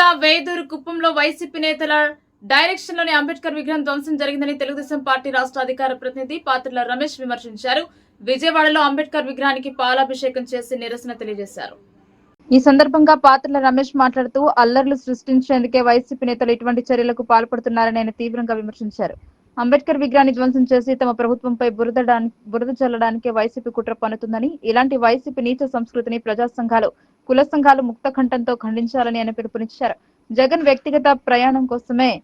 జిల్లా వేదూరు కుప్పంలో వైసీపీ నేతల డైరెక్షన్లోని అంబేద్కర్ విగ్రహం ధ్వంసం జరిగిందని తెలుగుదేశం పార్టీ రాష్ట్ర అధికార ప్రతినిధి పాత్రల రమేష్ విమర్శించారు. విజయవాడలో అంబేద్కర్ విగ్రహానికి పాలాభిషేకం చేసి నిరసన తెలియజేశారు. ఈ సందర్భంగా పాత్రల రమేష్ మాట్లాడుతూ అల్లర్లు సృష్టించేందుకే వైసీపీ నేతలు ఇటువంటి చర్యలకు పాల్పడుతున్నారని ఆయన తీవ్రంగా విమర్శించారు. అంబేద్కర్ విగ్రహాన్ని ధ్వంసం చేసి తమ ప్రభుత్వంపై బురదడానికి బురద చల్లడానికి వైసీపీ కుట్ర పన్నుతుందని ఇలాంటి వైసీపీ నీచ సంస్కృతిని ప్రజా సంఘాలు కుల సంఘాలు ముక్త కంఠంతో ఖండించాలని ఆయన పిలుపునిచ్చారు. జగన్ వ్యక్తిగత ప్రయాణం కోసమే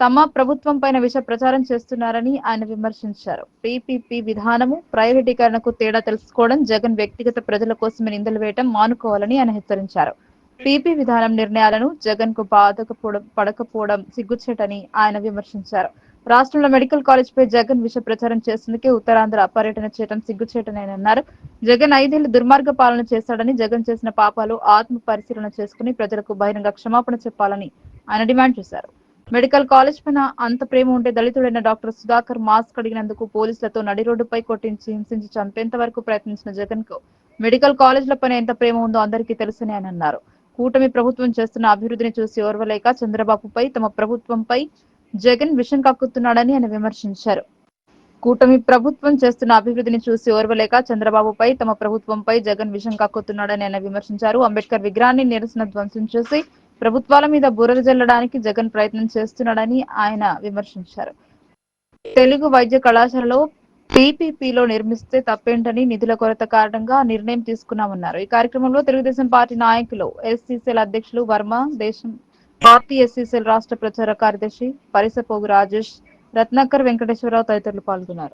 తమ ప్రభుత్వం పైన విష ప్రచారం చేస్తున్నారని ఆయన విమర్శించారు. పీపీపీ విధానము ప్రైవేటీకరణకు తేడా తెలుసుకోవడం జగన్ వ్యక్తిగత ప్రజల కోసమే నిందలు వేయటం మానుకోవాలని ఆయన హెచ్చరించారు. పీపీ విధానం నిర్ణయాలను జగన్కు బాధకపోవడం పడకపోవడం సిగ్గుచేటని ఆయన విమర్శించారు. రాష్ట్రంలో మెడికల్ కాలేజ్ పై జగన్ విష ప్రచారం చేసేందుకే ఉత్తరాంధ్ర పర్యటన చేయడం సిగ్గుచేటనేనన్నారు జగన్ ఐదేళ్ళు దుర్మార్గ పాలన చేశాడని జగన్ చేసిన పాపాలు ఆత్మ పరిశీలన చేసుకుని ప్రజలకు బహిరంగ క్షమాపణ చెప్పాలని ఆయన డిమాండ్ చేశారు. మెడికల్ కాలేజ్ పైన అంత ప్రేమ ఉంటే దళితుడైన డాక్టర్ సుధాకర్ మాస్క్ అడిగినందుకు పోలీసులతో నడి రోడ్డుపై కొట్టించి హింసించి చంపేంత వరకు ప్రయత్నించిన జగన్కు మెడికల్ కాలేజ్ల పైన ఎంత ప్రేమ ఉందో అందరికీ తెలుసని ఆయన అన్నారు. కూటమి ప్రభుత్వం చేస్తున్న అభివృద్ధిని చూసి ఓర్వలేక చంద్రబాబుపై తమ ప్రభుత్వంపై జగన్ విషం కక్కుతున్నాడని ఆయన విమర్శించారు. కూటమి ప్రభుత్వం చేస్తున్న అభివృద్ధిని చూసి ఓర్వలేక చంద్రబాబుపై తమ ప్రభుత్వంపై జగన్ విషం కక్కుతున్నాడని ఆయన విమర్శించారు. అంబేద్కర్ విగ్రహాన్ని నిరసన ధ్వంసం చేసి ప్రభుత్వాల మీద బుర్రలు జల్లడానికి జగన్ ప్రయత్నం చేస్తున్నాడని ఆయన విమర్శించారు. తెలుగు వైద్య కళాశాలలో పీపీపీలో నిర్మిస్తే తప్పేంటని నిధుల కొరత కారణంగా నిర్ణయం తీసుకున్నామన్నారు. ఈ కార్యక్రమంలో తెలుగుదేశం పార్టీ నాయకులు ఎస్సీసీల అధ్యక్షులు వర్మ దేశం పార్టీ ఎస్సీసీఎల్ రాష్ట్ర ప్రచార కార్యదర్శి పరిసపోగు రాజేష్ రత్నాకర్ వెంకటేశ్వరరావు తదితరులు పాల్గొన్నారు.